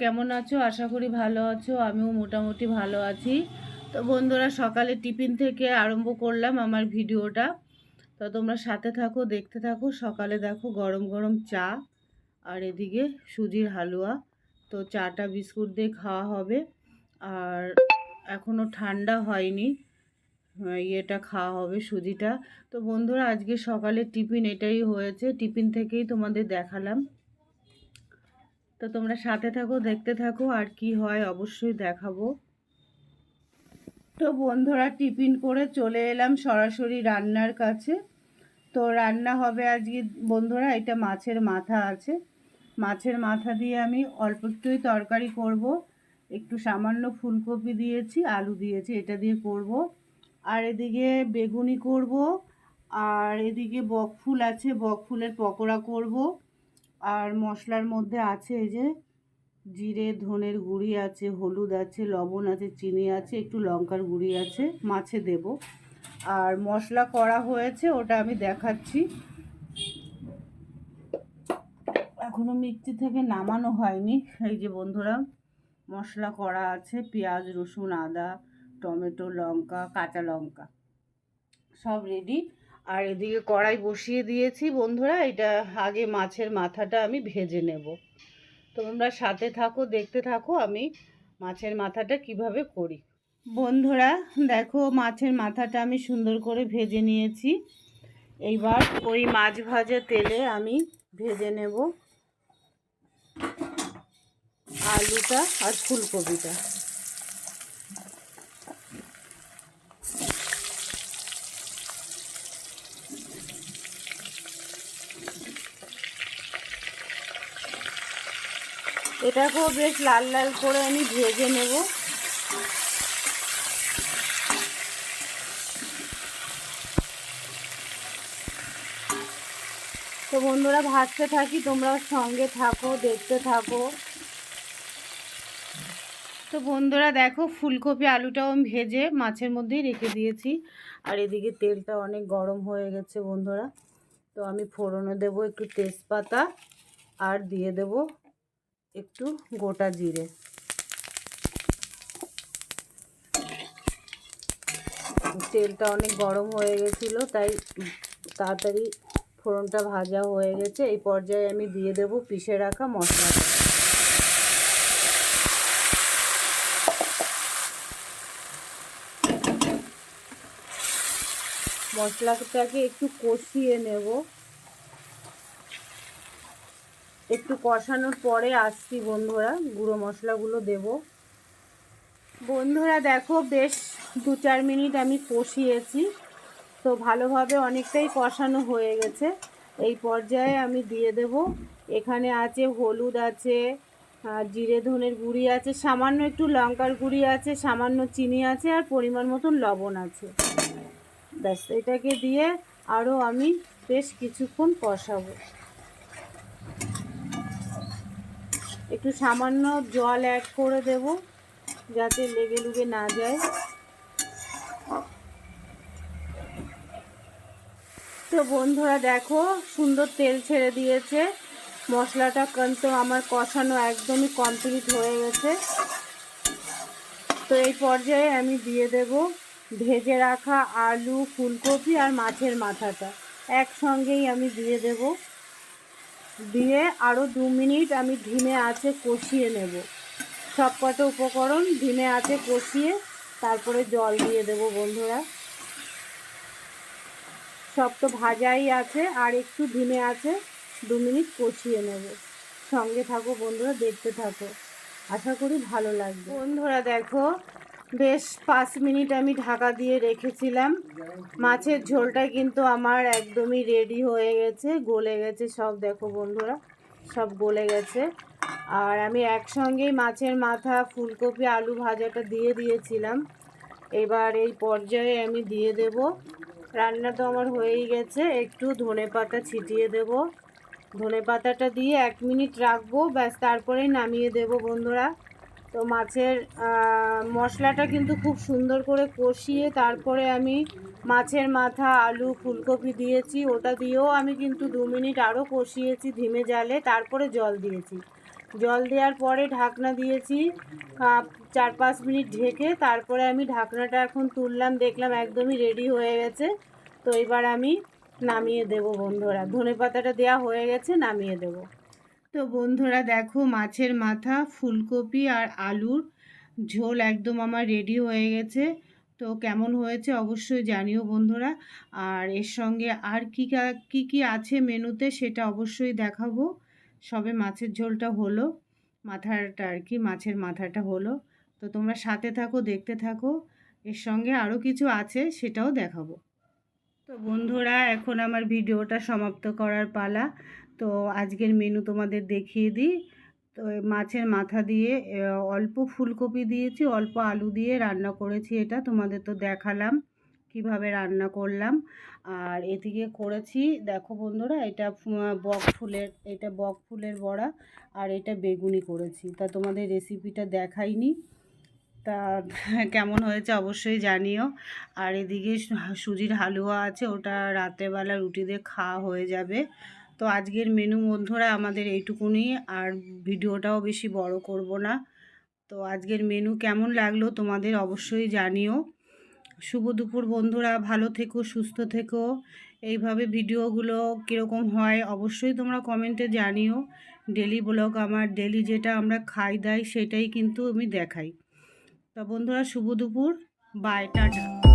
কেমন আছো? আশা করি ভালো আছো, আমিও মোটামুটি ভালো আছি। তো বন্ধুরা, সকালে টিফিন থেকে আরম্ভ করলাম আমার ভিডিওটা। তো তোমরা সাথে থাকো, দেখতে থাকো। সকালে দেখো গরম গরম চা আর এদিকে সুজির হালুয়া। তো চাটা বিস্কুট দিয়ে খাওয়া হবে। আর এখনও ঠান্ডা হয়নি। ইয়েটা খাওয়া হবে সুজিটা। তো বন্ধুরা, আজকে সকালে টিফিন এটাই হয়েছে। টিফিন থেকেই তোমাদের দেখালাম। তো তোমরা সাথে থাকো, দেখতে থাকো, আর কি হয় অবশ্যই দেখাবো। তো বন্ধুরা, টিফিন করে চলে এলাম সরাসরি রান্নার কাছে। তো রান্না হবে আজকে, বন্ধুরা, এটা মাছের মাথা আছে। মাছের মাথা দিয়ে আমি অল্প একটুই তরকারি করব। একটু সামান্য ফুলকপি দিয়েছি, আলু দিয়েছি, এটা দিয়ে করব। আর এদিকে বেগুনি করব, আর এদিকে বকফুল আছে, বকফুলের পকোড়া করব। আর মশলার মধ্যে আছে এই যে জিরে, ধনের গুঁড়ি আছে, হলুদ আছে, লবণ আছে, চিনি আছে, একটু লঙ্কার গুঁড়ি আছে, মাছে দেব। আর মশলা করা হয়েছে, ওটা আমি দেখাচ্ছি। এখনও মিক্সি থেকে নামানো হয়নি। এই যে বন্ধুরা, মশলা করা আছে, পেঁয়াজ, রসুন, আদা, টমেটো, লঙ্কা, কাঁচা লঙ্কা। সব রেডি আর এদিকে কড়াই বসিয়ে দিয়েছি বন্ধুরা, এটা আগে মাছের মাথাটা আমি ভেজে নেব। তোমরা সাথে থাকো, দেখতে থাকো আমি মাছের মাথাটা কীভাবে করি। বন্ধুরা, দেখো মাছের মাথাটা আমি সুন্দর করে ভেজে নিয়েছি। এইবার ওই মাছ ভাজা তেলে আমি ভেজে নেব আলুটা আর ফুলকপিটা। এটাকেও বেশ লাল লাল করে আমি ভেজে নেব। তো বন্ধুরা, ভাজতে থাকি তোমরা সঙ্গে থাকো, দেখতে থাকো। তো বন্ধুরা, দেখো, ফুলকপি আলুটাও আমি ভেজে মাছের মধ্যেই রেখে দিয়েছি। আর এদিকে তেলটা অনেক গরম হয়ে গেছে বন্ধুরা। তো আমি ফোড়নে দেব একটু তেজপাতা আর দিয়ে দেব একটু গোটা জিরে। তেলটা অনেক গরম হয়ে গেছিল, তাই তাড়াতাড়ি ফোড়নটা ভাজা হয়ে গেছে। এই পর্যায়ে আমি দিয়ে দেব পিষে রাখা মশলাটা মশলাটাকে একটু কষিয়ে নেব। একটু কষানোর পরে আসছি বন্ধুরা, গুঁড়ো মশলাগুলো দেব। বন্ধুরা দেখো, বেশ দু চার মিনিট আমি কষিয়েছি, তো ভালোভাবে অনেকটাই কষানো হয়ে গেছে। এই পর্যায়ে আমি দিয়ে দেব, এখানে আছে হলুদ আছে জিরে ধনের গুঁড়ি আছে, সামান্য একটু লঙ্কার গুঁড়ি আছে, সামান্য চিনি আছে, আর পরিমাণ মতন লবণ আছে। ব্যাস, এটাকে দিয়ে আরও আমি বেশ কিছুক্ষণ কষাবো। একটু সামান্য জল অ্যাড করে দেব, যাতে লেগে লুগে না যায়। তো বন্ধুরা দেখো, সুন্দর তেল ছেড়ে দিয়েছে। মশলাটা কিন্তু আমার কষানো একদমই কমপ্লিট হয়ে গেছে। তো এই পর্যায়ে আমি দিয়ে দেব ভেজে রাখা আলু, ফুলকপি আর মাছের মাথাটা। একসঙ্গেই আমি দিয়ে দেব। দিয়ে আরও দু মিনিট আমি ধিমে আছে কষিয়ে নেব। সব কটা উপকরণ ধিমে আছে কষিয়ে তারপরে জল দিয়ে দেব বন্ধুরা। সব তো ভাজাই আছে, আর একটু ধিমে আছে, দু মিনিট কষিয়ে নেব। সঙ্গে থাকো বন্ধুরা, দেখতে থাকো। আশা করি ভালো লাগবে। বন্ধুরা, দেখো বেশ পাঁচ মিনিট আমি ঢাকা দিয়ে রেখেছিলাম। মাছের ঝোলটা কিন্তু আমার একদমই রেডি হয়ে গেছে, গলে গেছে সব, দেখো বন্ধুরা, সব গলে গেছে। আর আমি একসঙ্গেই মাছের মাথা, ফুলকপি, আলু ভাজাটা দিয়ে দিয়েছিলাম। এবার এই পর্যায়ে আমি দিয়ে দেব। রান্না তো আমার হয়েই গেছে, একটু ধনে পাতা ছিটিয়ে দেব। ধনে পাতাটা দিয়ে এক মিনিট রাখব, ব্যাস, তারপরেই নামিয়ে দেব বন্ধুরা। তো মাছের মশলাটা কিন্তু খুব সুন্দর করে কষিয়ে তারপরে আমি মাছের মাথা, আলু, ফুলকপি দিয়েছি। ওটা দিয়েও আমি কিন্তু দু মিনিট আরও কষিয়েছি ধিমে জালে। তারপরে জল দিয়েছি। জল দেওয়ার পরে ঢাকনা দিয়েছি চার পাঁচ মিনিট ঢেকে তারপরে আমি ঢাকনাটা এখন তুললাম, দেখলাম একদমই রেডি হয়ে গেছে। তো এবার আমি নামিয়ে দেব বন্ধুরা। ধনে পাতাটা দেওয়া হয়ে গেছে, নামিয়ে দেব। তো বন্ধুরা দেখো মাছের মাথা, ফুলকপি আর আলুর ঝোল একদম আমার রেডি হয়ে গেছে। তো কেমন হয়েছে অবশ্যই জানিও বন্ধুরা। আর এর সঙ্গে আর কী কা- কী আছে মেনুতে সেটা অবশ্যই দেখাবো। সবে মাছের ঝোলটা হলো, মাথাটা আর কি, মাছের মাথাটা হলো। তো তোমরা সাথে থাকো, দেখতে থাকো। এর সঙ্গে আরও কিছু আছে সেটাও দেখাবো। তো বন্ধুরা, এখন আমার ভিডিওটা সমাপ্ত করার পালা। তো আজকের মেনু তোমাদের দেখিয়ে দিই। তো মাছের মাথা দিয়ে অল্প ফুলকপি দিয়েছি, অল্প আলু দিয়ে রান্না করেছি এটা, তোমাদের তো দেখালাম কীভাবে রান্না করলাম। আর এদিকে করেছি, দেখো বন্ধুরা, এটা বক ফুলের, এটা বক ফুলের বড়া আর এটা বেগুনি করেছি। তা তোমাদের রেসিপিটা দেখাইনি। তা কেমন হয়েছে অবশ্যই জানিও। আর এদিকে সুজির হালুয়া আছে, ওটা রাতেরবেলা রুটি দিয়ে খাওয়া হয়ে যাবে। তো আজকের মেনু বন্ধুরা, আমাদের এইটুকুনি। আর ভিডিওটাও বেশি বড় করব না। তো আজকের মেনু কেমন লাগল তোমাদের অবশ্যই জানিও। শুভ দুপুর বন্ধুরা, ভালো থেকো, সুস্থ থেকো। এইভাবে ভিডিওগুলো কীরকম হয় অবশ্যই তোমরা কমেন্টে জানিও। ডেলি ব্লগ আমার ডেলি যেটা আমরা খাই, দাই, সেটাই কিন্তু আমি দেখাই। তা বন্ধুরা, শুভ দুপুর। Bye tata.